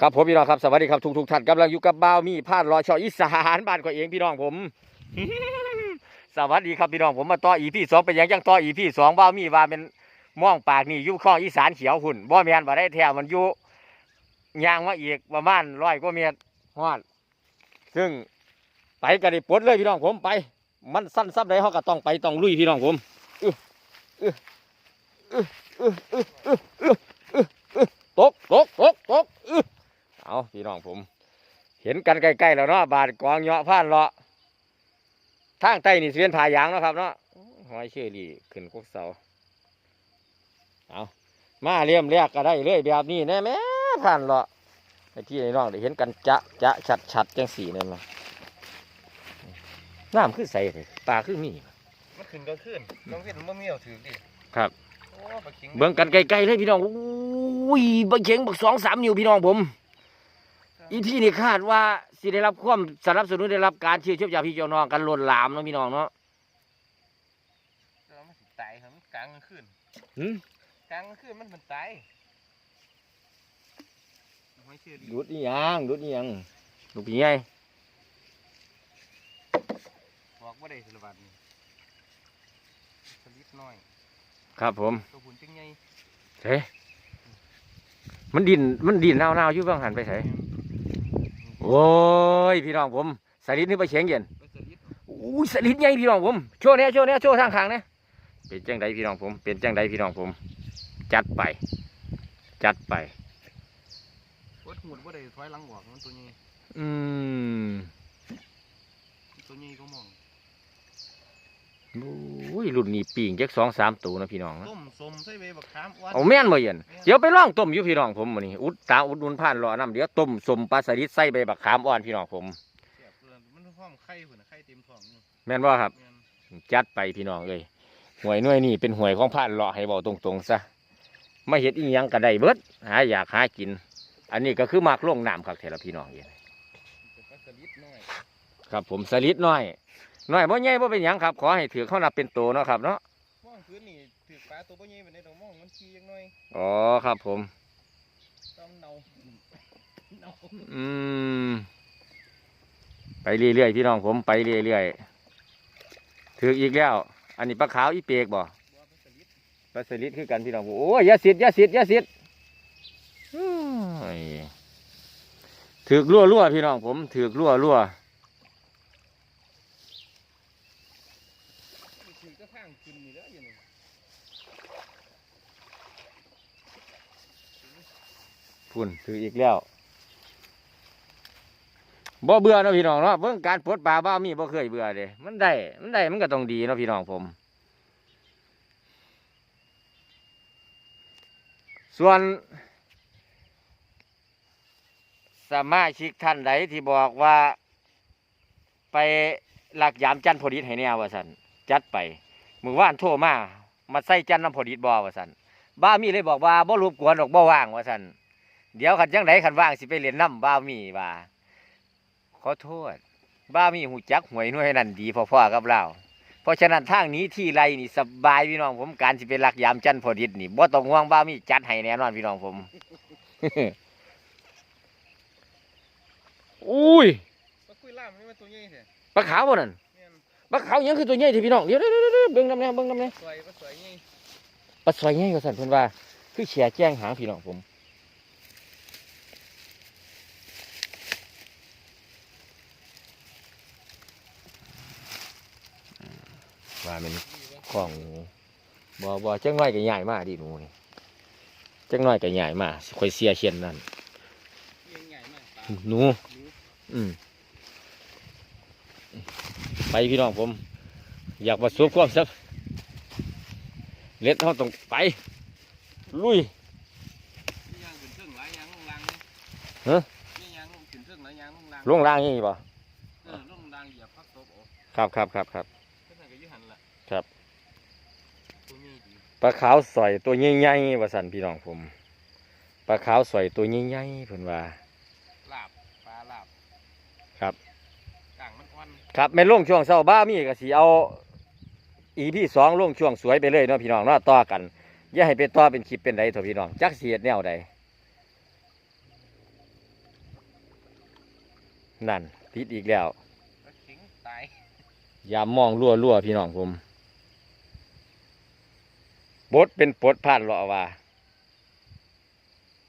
ครับผมพี่น้องครับสวัสดีครับทุกทุกท่านกำลังอยู่กับบ่าวมีพาดรอชออีสานบ้านก็เองพี่น้องผม สวัสดีครับพี่น้องผมมาต่ออีพี่สองเป็นยังยังต่ออีพี่สองบ่าวมีว่าเป็นม่องปากนี่ยุ่ข้ออีสานเขียวหุ่นบ่แมนบ่ได้แถวมันยุยางมาอีกประมาณร้อยกว่าเมตรฮอดซึ่งไปกระดิปดเลยพี่น้องผมไป มันสั้นซับได้เขาก็ต้องไปต้องลุยพี่น้องผมตกตกตกตก เอาพี่น้องผม เห็นกันใกล้ๆแล้วเนาะบาดกองเหยาะผ่านเลาะทางใต้นี่เสียนผายางเนาะครับเนาะหอยเชอรี่ขึ้นกุกเสาเอามาเลี่ยมเรียกก็ได้เลยแบบนี้แน่แม่ผ่านเลาะไอ้ที่ไอ้น้องได้เห็นกันจะจะชัดชัดๆจังสีนั่นมาน้ำคือใสเลยปลาคือมีมันขึ้นก็ขึ้นต้องเห็นมันไม่เอาถือดิครับโอ้ปลาคิงเบิ่งกันไกลๆเลยพี่น้องอุ้ยบักเข็งบักสองสามนิ้วพี่น้องผม อีพี่นี่คาดว่าสิได้รับความสนับสนุนได้รับการเชื่อเชื่อจากพี่เจ้าน้องกันล้นหลามเนาะพี่น้องเนาะแล้วมันสิตายครับมันกลางกลางคืนหืมกลางกลางคืนมันมันตายไม่เชื่อดิดูดนี่ยังดูดนี่ยังลูกพี่ไงบอกว่าได้สารบัตนี่สลิดน้อยครับผมตัวหุ่นจังไงเฮ้มันดินมันดินเน่าๆอยู่บ้างหันไปไส โอ้ยพี่น้องผมสลิดนี่ไปเฉียงเย็นก็สลิดอุ้ยสลิดใหญ่พี่น้องผมโชว์เนี้ยโชว์เนี้ยโชว์ทางขางเนี้ยเป็นจังใดพี่น้องผม เป็นจังใดพี่น้องผม จัดไป จัดไปวัดหุ่นว่าได้ถอยหลังบอกมันตัวใหญ่อืมตัวใหญ่ก็มอง อุ้ยรุ่นนี้ปีงจักสองสามตัวนะพี่น้องนะต้มสมใส่ใบบักขามอ้วนเอาแม่นบ่เย็นเดี๋ยวไปล่องต้มอยู่พี่น้องผมมื้อนี้อุดตาอุดหนุนผ่านรอน้ำเดี๋ยวต้มสมปลาสลิดใส่ใบบักขามอ่อนพี่น้องผมแซ่บเลยมันหอมไข่หุ่นน่ะไข่เต็มท้องอยู่แม่นบ่ครับแม่นจัดไปพี่น้องเอ้ยหวยหน่วยนี่เป็นหวยของผ่านรอให้เบาตรงๆซะไม่เฮ็ดอีหยังก็ได้เบิดหาอยากหากิน อันนี้ก็คือมากลงน้ำครับเทละพี่น้องเย็นเป็นปลาสลิดน้อยครับผมสลิดน้อย น้อยบ่ใหญ่บ่เป็นหยังครับ ขอให้ถือเข้านับเป็นโตเนาะครับเนาะมองพื้นนี่ถือปลาตัวบ่ใหญ่เป็นได้ดอกมองมันขี้ยังน้อยอ๋อครับผม ต้องเนาเนาอืมไปเรื่อยๆพี่น้องผมไปเรื่อยๆถืออีกแล้ว อันนี้ปลาขาวอีเปกบ่บัวปลาสลิดปลาสลิดคือกันพี่น้องผมโอ้ยอยาสิทธิ์อยาสิทธิ์อยาสิทธิ์อื้อถือกลัวลัวๆพี่น้องผมถือกลัวลัว ถือก็ข้างขึ้นนี่แล้วอย่างนี้ ๆ พุ่นถืออีกแล้วบ่เบื่อเนาะพี่น้องเนาะเบิ่งการปลดปลาบ้ามีบ่เคยเบื่อเด้มันได้ มันได้มันก็ต้องดีเนาะพี่น้องผม ส่วน สมาชิกท่านใดที่บอกว่า ไปหลักยามจันทร์พอดีให้แน่ว่าสันจัดไปมือว่านโทรมามาใส่จันทร์น้ำพอดีบ่ว่าสันบ้ามีเลยบอกว่าบ่รบกวนดอกบ่ว่างว่าสัน เดี๋ยวขันจังไดขันว่างสิไปเรียนน้ำบ้ามีว่าขอโทษ บ้ามีหูจักหวยหน่วยนั่นดีพอๆกับเราเพราะฉะนั้นทางนี้ที่ไรนี่สบายพี่น้องผมการสิไปหลักยามจันทร์พอดีนี่บ่ต้องห่วงบ้ามีจัดให้แน่นอนพี่น้องผมอุ้ยปลาคุยล่ามนี่มันตัวใหญ่แท้ปลาขาวบ่นั่นแม่นปลาขาวยังคือตัวใหญ่ที่พี่น้องเดี๋ยวเดี๋ยวเดี๋ยวเดี๋ยวเบิ่งน้ำแน่เบิ่งน้ำแน่สวยปลาสวยใหญ่ปลาสวยใหญ่กว่าสันเพิ่นว่า คือแฉแจ้งหางพี่น้องผม ว่ามันของบ่บ่จังน้อยก็ใหญ่มากดิหนูนี่จังน้อยก็ใหญ่มากคอยเสียเชียนนั่นหนู อืมไปพี่น้องผม อยากมาสูบความสักเล็ดเขาต้องไป ลุยฮะลุงล่างนี่ป่ะครับครับครับครับ ปลาขาวสอยตัวใหญ่ๆว่าสันพี่น้องผมปลาขาวสอยตัวใหญ่ๆเพิ่นว่าลาบปลาลาบครับกลางมันอ่อนครับแม่นลงช่วงเช้าบ้ามีก็สิเอาอีพี่สองลงช่วงสวยไปเลยเนาะพี่น้องเนาะต่อกันอย่าให้เป็นต่อเป็นคลิปเป็นใดเถอะพี่น้องจักเสียดแนวใดนั่นติดอีกแล้วปลาเข็งตายยามมองรั่วรั่วๆพี่น้องผม บดเป็นปดผ่านเลาะว่า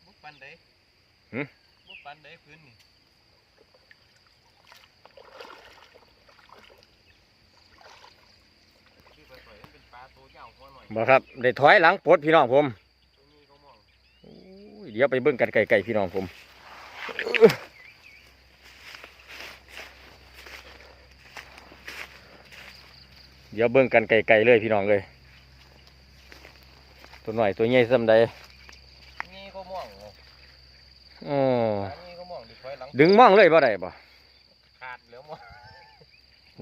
บุกปันใดหึบุกปันใดพื้นนี่คือปลาสวยมันเป็นปลาตัวยาวกว่าหน่อยบ่ครับ ได้ถอยหลังปดพี่น้องผมตัวนี้เขามองโอ้ยเดี๋ยวไปเบิ่งกันไกลๆพี่น้องผมเดี๋ยวเบิ่งกันไกลๆเลยพี่น้องเลย ตัวหน่อยตัวใหญ่ซ้ำใดนี่เขามองโอ้อ๋อปลานี่เขามองดิถอยหลังดึงม่องเลยบ่ได้บ่ขาดแล้วมอง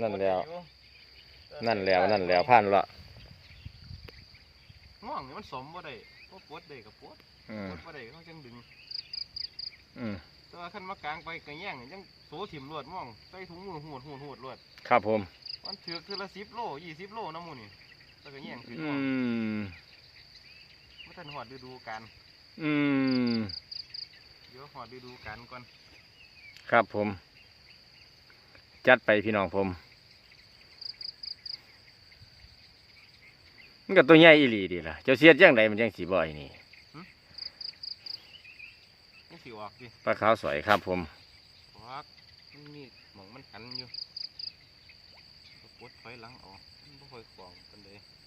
นั่นแล้วอยู่นั่นแล้วนั่นแล้วผ่านละม่วงนี่มันสมบ่ได้บ่ปวดได้กับปวดอืมปวดบ่ได้เขาจังดึงอืมแต่ว่าคันมากลางไปกระแย่งนี่ยังโสถิ่มรวดม่วงใส่ถุงมือหูดหูดหูดรวดครับผมมันถือคือละ10โล20โลน้ำหมูนี่แต่กระแย่งคืออืม่วง มบ่ทันฮอดฤดูกาลอืมเดี๋ยวฮอดฤดูกาลก่อนครับผม จัดไปพี่น้องผมมันก็ตัวใหญ่อีหลีดีล่ะเจ้าเสียดจังไดมันจังสีบ่อยนี่นี่สิออกดิปลาขาวสวยครับผมออกมันมีหมองมันหันอยู่ก็ปวดถอยหลังออกมันบ่ค่อยกวางปานใดมั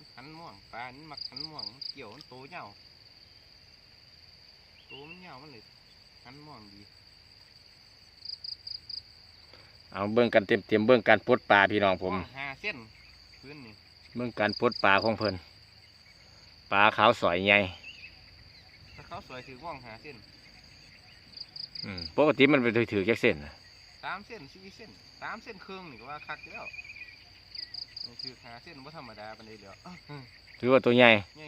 นหันม่วงปลานี่มักหันม่วงมันเกี่ยวมันโตยาวโตมันยาวมันเลยหันม่วงดีเอาเบิ่งกันเต็มเต็มๆเบิ่งการปลดปลาพี่น้องผมม่วงห้าเส้นพื้นนี่เบิ่งการปลดปลาของเพิ่นปลาขาวสวยใหญ่ถ้าเขาสวยถือม่วงห้าเส้นอืมปกติมันเป็นถือๆแค่เส้นน่ะสามเส้นสี่เส้นสามเส้นครึ่งนี่ก็ว่าคักแล้วนี่ คือห้าเส้นว่าธรรมดาปานใดเดียวอ้าวอืมถือว่าตัวใหญ่ไง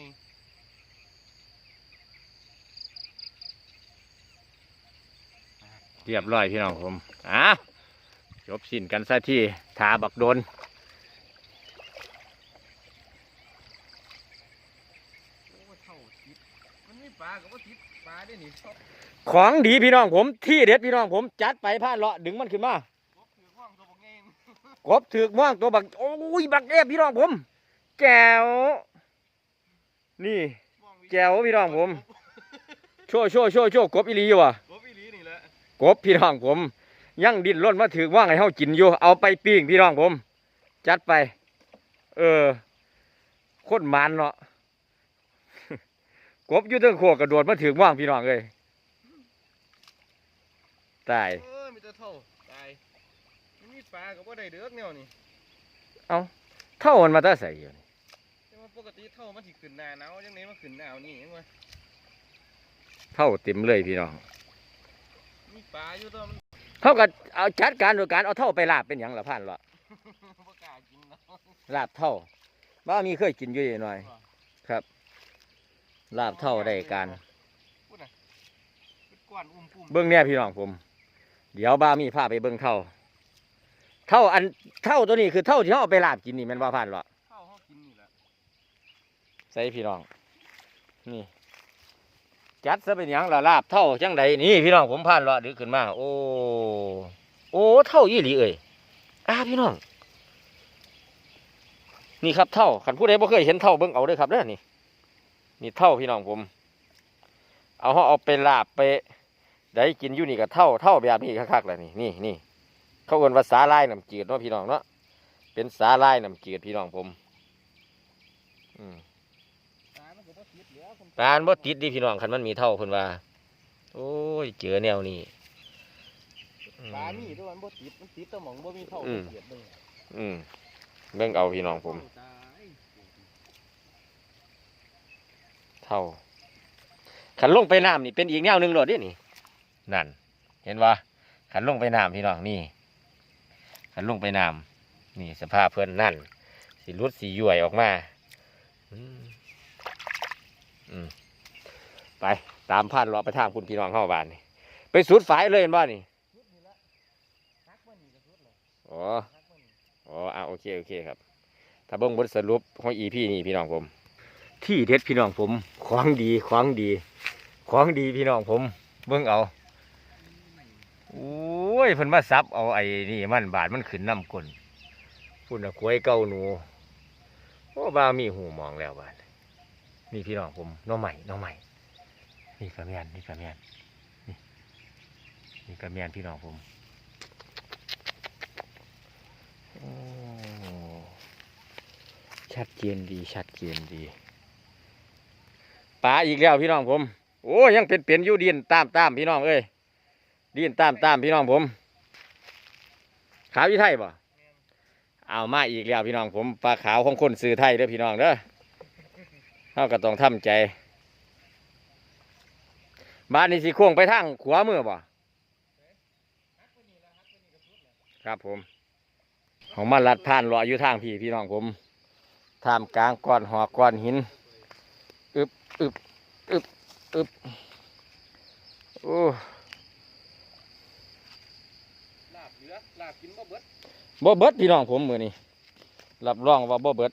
เรียบร้อยพี่น้องผมอะจบสิ้นกันซะที่ทาบักโดนโอ้เท่าติดมันมีปลากับว่าติดปลาได้นี่ชอบของดีพี่น้องผมที่เด็ดพี่น้องผมจัดไปผ่านเลาะดึงมันขึ้นมา กบถือกม่วงตัวบักโอ้ยบักเอฟพี่น้องผมแก้วนี่ม่วงวิแจ๋วพี่น้องผมโชว์โชว์โชว์โชว์กบอีหลีอยู่วะกบอีหลีนี่แหละกบพี่น้องผมยังดิ้นร่นมาถือกม่วงให้เฮากินอยู่เอาไปปิ้งพี่น้องผม จัดไป เออโคตรมันเนาะกบอยู่เตั้งโคกกระโดดมาถือกม่วงพี่น้องเลยตาย ปลากับว่าได้เด้อแนวนี่เท่ามันมาแตาใส่อยู่นี่แต่ว่าปกติเท่ามันสิขึ้นหน้าหนาวจังไดมันขึ้นหนาวนี่ยังวะเท่าเต็มเลยพี่น้องมีปลาอยู่ตัวมันเท่ากับเอาจัดการโดยการเอาเท่าไปลาบเป็นอย่างละพันละบ่กล้ากินเนาะลาบเท่าบ้ามีเคยกินอยู่หน่อย ครับ ลาบเท่าได้การ พูดน่ะเป็นก้อนอุ้มปุ่มเบิ้งเนี่ยพี่น้องผม เดี๋ยวบ้ามีพาไปเบิ้งเท่า เท่าอันเท่าตัวนี้คือเท่าที่เขาเอาไปลาบกินนี่แมันว่าพันหรอเข้าเฮากินนี่แหละใส่พี่น้อง นี่ จัดซะเป็นหยังละลาบเท่าจังใดนี่พี่น้องผมพันหรอดึกขึ้นมา โอ้โอ้เท่ายี่หลีเอ่ยอ้าพี่น้อง นี่ครับเท่าขันผู้ใดบ่เคยเห็นเท่าเบิ้งเอาเด้วยครับเด้อนี่ นี่เท่าพี่น้องผม เอาเขาเอาไปลาบไป ได้กินอยู่นี่กับเท่าเท่าแบบนี้คักๆแหละนี่นี่นี่ เขาเอิ้นว่าสาลายน้ำจืดเนาะพี่น้องเนาะเป็นสาลายน้ำจืดพี่น้องผมอืมปลามันก็บ่ติดเหลือคนปานบ่ติดดิพี่น้องคันมันมีเท่าเพิ่นว่า โอ้ยเจอแนวนี้อืมปลามีด้วยมันบ่ติดมันติดแต่หมองบ่มีเท่าอืมเกียดเบิ่งอืมเบิ่งเอาพี่น้องผมตายเท่าขันลงไปน้ำนี่เป็นอีกแนวหนึ่งโลดเดินี่ นั่น เห็นว่าขันลงไปน้ำพี่น้องนี่ ขันลงไปน้ำนี่สภาพเพื่อนนั่นสีรุดสีย่วยออกมาอืมอืมไปตามพันรอไปทางคุณพี่น้องเข้าบ้านนี่ไปสุดฝายเลยเห็นบ่นี่สุดนี่ละนักบ่นี่ก็สุดเลยอ๋อนักบ่นี่อ๋ออะโอเคโอเคครับ ถ้าเบิ่งบทสรุปของอีพี่นี่พี่น้องผม ที่เด็ดพี่น้องผมของดีของดี ของดีพี่น้องผม เบิ่งเอาโอ้ ยเพิ่นมาซับเอาไอ้นี่มันบาดมันขึ้นน้ำกลนพุ่นน่ะควยเก้าหนูโอ้บ้ามีหูมองแล้วบาดนี่พี่น้องผมน้องใหม่น้องใหม่ นี่กระเมียนนี่กระเมียนนี่นี่กระเมียนพี่น้องผมโอ้ชัดเจนดีชัดเจนดีปลาอีกแล้วพี่น้องผม โอ้ยังเป็นเปลี่ยนยู่ดินตามตามพี่น้องเอ้ย ดินตามตามพี่น้องผม ขาวยี่ไทยป่ะเอามาอีกแล้วพี่น้องผมปลาขาวของคนซื้อไทยเด้อพี่น้องเด้อเฮาก็ต้องทำใจ บ้านนี้สิโค้งไปทางขวามือบ่ครับผม ของมันลัดผ่านรออยู่ทางพี่พี่น้องผมทามกลางก้อนหอกก้อนหินอึบอึบอึบอึบโอ้ ลาบเห ลือลาบกินบ่เบิดบ่เบิดพี่น้องผมมือนี้รับรองว่าบ่เบิด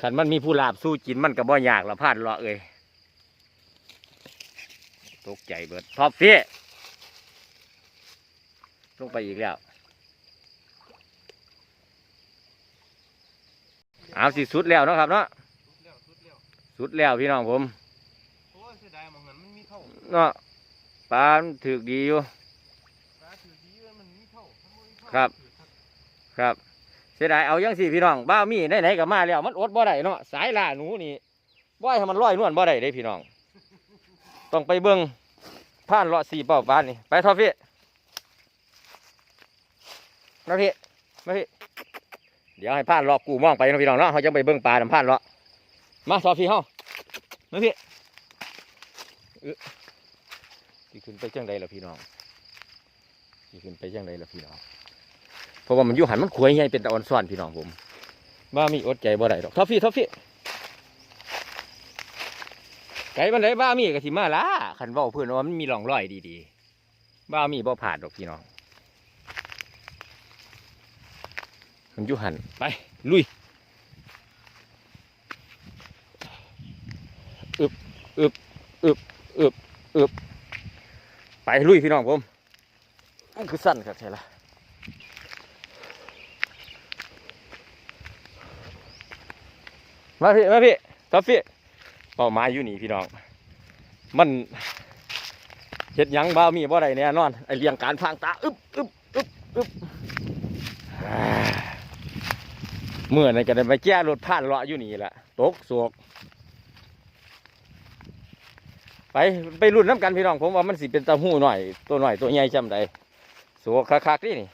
ขันมันมีผู้ลาบสู้กินมันก็บ่ยากละพลาดเลาะเอ้ยตกใจเบิดท็อปฟี่ลงไปอีกแล้วเอาสิสุดแล้วเนาะครับเนาะสุดแล้วสุดแล้วสุดแล้วพี่น้องผมโอ้ยเสียดายหมองนั้นมันมีเท่าเนาะปลามันถือกดีอยู่ ครับ ครับ เสียดายเอายังสี่พี่น้อง บ้ามีไหนๆก็มาแล้ว มันอดบ่ได้เนาะ สายล่าหนูนี่บ่ให้มันลอยนวลบ่ได้เด้พี่น้อง ต้องไปเบิ่งผ่านเลาะสี่เป่าปานนี่ ไปทอฟี่มาพี่มาพี่ เดี๋ยวให้ผ่านเลาะกูมองไปนะพี่น้องเนาะเขาจะไปเบิ่งปลาน้ำผ่านเลาะ มาทอฟี่เฮามาพี่เออสิขึ้นไปจังใดล่ะพี่น้องสิขึ้นไปจังใดล่ะพี่น้อง ราะว่ามันอยู่หันมันขวยใหญ่เป็นตะออนซ่อนพี่น้องผมบ้ามีอดใจบ่ได้ดอกทอฟฟี่ทอฟฟี่ไก่มันไดบ้ามีก็สิมาละขันเว้าเพื่อนว่ามันมีร่องรอยดีๆบ้ามีบ่ผ่านดอกพี่น้องมันยู่หันไปลุยอึบอึบอึบอึบอึบไปลุยพี่น้องผมมันคือสั้นครับใช่ละ มาพี่มาพี่ท็อฟฟี่เป้าหมายอยู่นี่พี่น้อง มันเฮ็ดยังบ้ามีบ่ได้แน่นอนไอเลี้ยงการพางตาอึบอึบอึบอึบเมื่อนั้นก็ได้ไปแก้รถผ่านเลาะอยู่นี่แหละตกสวกไปไปรุ่นน้ำกันพี่น้องผมว่ามันสิเป็นตะหู้หน่อย ตัวหน่อยตัวใหญ่จำได้สวกคักๆนี่นี่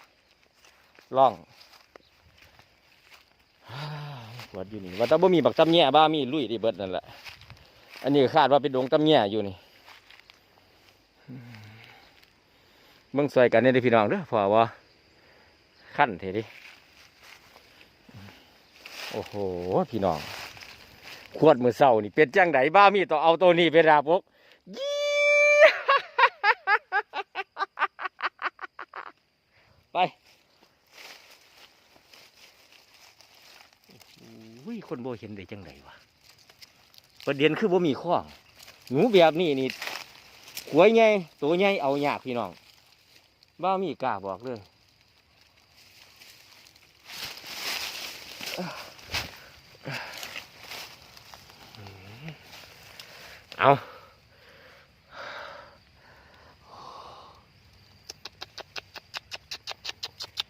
ล่อง วัดอยู่นี่ว่าแต่บ่มีบักตำแย่บ้ามีลุยที่เบิดนั่นแหละอันนี้คาดว่าเป็นดงตำแย่อยู่นี่เบิ่งซอยกันเนี่ยเด้พี่น้องเด้อเพอว่าขั้นเทดิโอ้โหพี่น้องขวดมือเศร้านี่เป็นจังไดบ้ามีต้อเอาตัวนี้ไปราบกยี่ไป อุ้ ยคนโบเห็นได้จังไดวะประเด็นคือบ่มีข้องหนูแบบนี้นี่ขวยใหญ่ตัวใหญ่เอายากพี่น้องบ้ามีกล้าบอกเลยเอา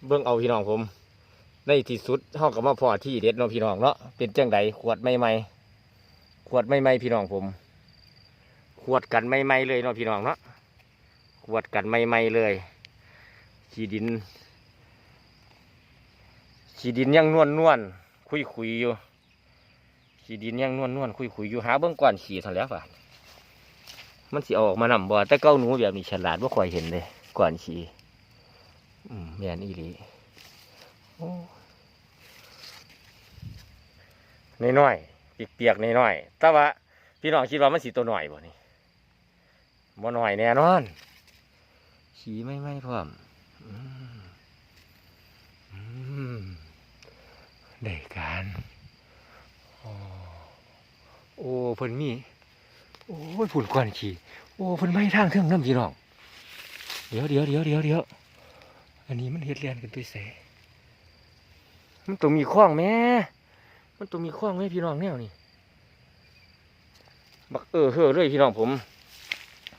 เบิ่งเอาพี่น้องผม ในที่สุดเฮาก็มาพอที่เด็ดเนาะพี่น้องเนาะเป็นจังไดขวดใหม่ๆขวดใหม่ๆพี่น้องผม ขวดกันใหม่ๆเลยเนาะพี่น้องเนาะขวดกันใหม่ๆเลยขี้ดินขี้ดินยังนวลนวลคุยคุยอยู่ขี้ดินยังนวลนวลคุยคุยอยู่หาเบื้องก่อนขี้ท่าแล้วฝ่ะมันสิออกมานำบ่แต่เก้าหนูแบบนี้ฉลาดว่าคอยเห็นเลยก่อนขี้อืมแม่นอีหลี น้อยๆเปียกๆน้อยๆแต่ว่าพี่น้องคิดว่ามันสีตัวหน่อยบ่นี่บ่หน่อยแน่นอน ขี่ไม่ไม่พร้อมอืมอืมได้การโอ้โอ้เพิ่นมี โอ้ยผุนกวนขี่ โอ้เพิ่นไม่ทางเครื่องน้ำพี่น้อง เดี๋ยวเดี๋ยวเดี๋ยวเดี๋ยวเดี๋ยวอันนี้มันเฮ็ดเรียนกันตุ้ยเสมันต้องมีข้องแม่ มันต้องมีข้องไหมพี่น้องแนวนี่บักเออเฮ้อเลยพี่น้องผม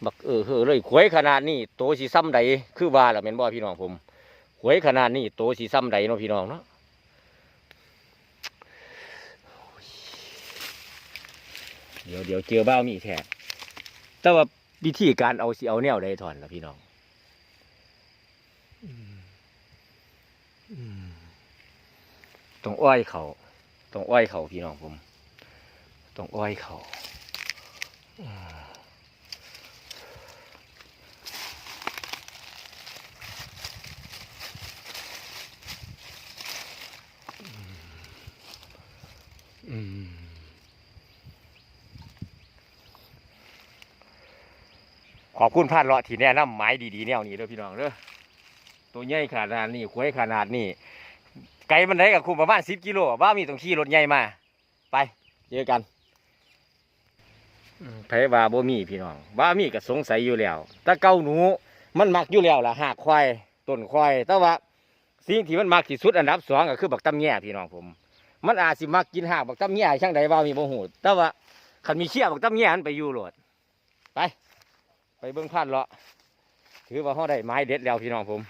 บักเออเฮ้อเลยขวยขนาดนี้โตสีซ้ำใดคือว่าล่ะแม่นบ่พี่น้องผมขวยขนาดนี้โตสีซ้ำใดเนาะพี่น้องเนาะเดี๋ยวเดี๋ยวเจอบ้าวมีแท้แต่ว่าวิธีการเอาสิเอาแนวใดถอนล่ะพี่น้องอืมอืมต้องอ้อยเขา ต้องอ้อยเขาพี่น้องผมต้องอ้อยเขาอืมขอบคุณพานเลาะที่แนะนำไม้ดีๆแนวนี้เด้อพี่น้องเด้อตัวใหญ่ขนาดนี้ขวยขนาดนี้ ไกลมันได้กับคุมประมาณสิบกิโลบ้ามีต้องขี่รถใหญ่มา ไปเจอกันไผว่าบ่มีพี่น้องบ้ามีก็สงสัยอยู่แล้วแต่เก้าหนูมันมักอยู่แล้วล่ะหากควายต้นควายแต่ว่าสิ่งที่มันมักที่สุดอันดับสองก็คือบักตำแย่พี่น้องผม มันอาจสิมักกินหากบักตำแย่ช่างใดว่ามีบ่หูแต่ว่าคันมีเชี่ยบักตำแย่มันไปอยู่โหลดไป ไปเบิ่งพานเลาะถือว่าเขาได้ไม้เด็ดแล้วพี่น้องผม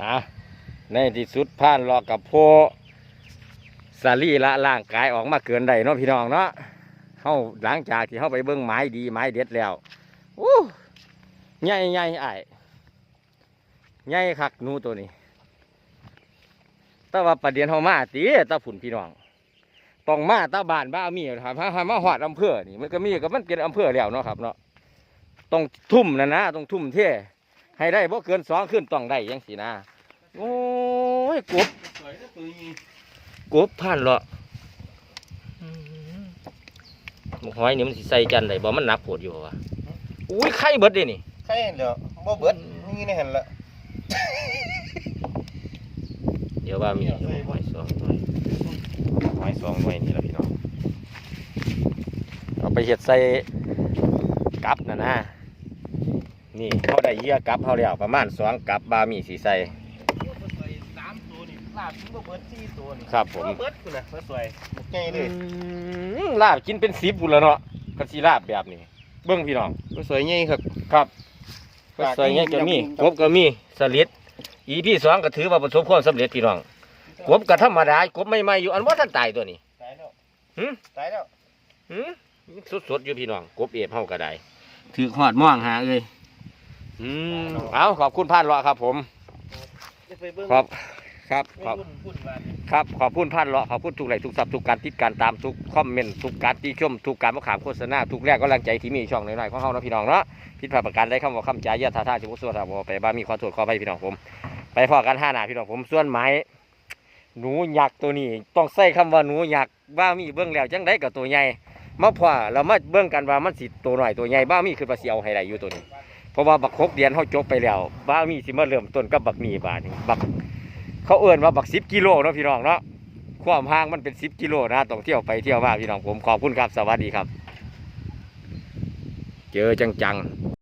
อะ ในที่สุดพานเลาะกับโพสาลีละร่างกายออกมาเกินได้เนาะพี่น้องเนาะเขาหลังจากที่เขาไปเบิ่งไม้ดีไม้เด็ดแล้วอู้ใหญ่ใหญ่ไอ้ใหญ่คักนูตัวนี้แต่ว่าประเด็นเฮามาตีตาฝุ่นพี่น้องต้องมาตาบานบ้ามีครับถ้ามาหอดอำเภอนี่มันก็มีก็มันเป็นอำเภอแล้วเนาะครับเนาะต้องทุ่มนะนะต้องทุ่มเท่ให้ได้บ่เกินสองขึ้นต้องได้ยังสีนะ โอ้ยกบสวยนะตัวนี้กบผ่านเลาะหมกหอยนี่มันสิใส่จันได้บ่มันหนักโผดอยู่วะอุ้ยไข่เบิดเด้นี่ใช่เหรอบ่เบิดนี่ในหันละเดี๋ยวว่ามีเดี๋ยวหอยสองหน่วยหอยสองหน่วยนี่ละพี่น้องเอาไปเห็ดใส่กับนะนะนี่เขาได้เหยื่อกับเขาแล้วประมาณสองกับบามีสีใส่สามตัวนี่ ลาบถึงบ่เบิดสี่ตัวนี่ครับผม บ่เบิดคุณน่ะสวยใหญ่เลยอืมลาบกินเป็นสิบบุนแล้วเนาะกันสีลาบแบบนี้ เบิ้งพี่น้องสวยใหญ่ครับ ครับก็ใส่เงี้ยก็มีกบก็มีสลิดอีพี่สองก็ถือว่าประสบความสำเร็จพี่น้องกบก็ธรรมดากบไม่ไม่อยู่อันว่าท่านตายตัวนี้ ตายแล้วหึตายแล้วหืมสดๆอยู่พี่น้องกบเอฟเฮาก็ได้ถือหอดม่วงหาเลยอืมเอาขอบคุณพานเลาะครับผม จะไปเบิ่งขอบ ครับขอบวุ่นวุ่นวายครับขอบคุณพานเลาะขอบคุณทุกไลค์ทุกซับทุกการติดการตามทุกคอมเมนต์ทุกการติชมทุกการมาขามโฆษณาทุกแรกก็แรงใจที่มีช่องหน่อยๆของเฮาเนาะพี่น้องเนาะผิดพลาดประการใดคำว่าคำจ่ายยาท่าท่าจิบุสวดาบไปบ้านมีขอโทษขอไปพี่น้องผม ไปพอกันห้าหนาพี่น้องผมส่วนไม้หนูหยักษ์ตัวนี้ต้องใส่คำว่าหนูหยักษ์บ้ามีเบื้องแล้วจังได้กับตัวใหญ่มาพอเรามาเบื้องกันว่ามันสิตัวหน่อยตัวใหญ่บ้ามีคือภาษีเอาให้ได้อยู่ตัวนี้เพราะว่าบักคกเดียนเขาจบไปแล้วบ้ามีสิมาเริ่มต้นกับบักมีบาดนี้บัก เขาเอื่นว่าบักสิบกิโลเนาะพี่น้องเนาะความห่างมันเป็นสิบกิโลนะต้องเที่ยวไปเที่ยวมาพี่น้องผมขอบคุณครับสวัสดีครับ เจอจังๆ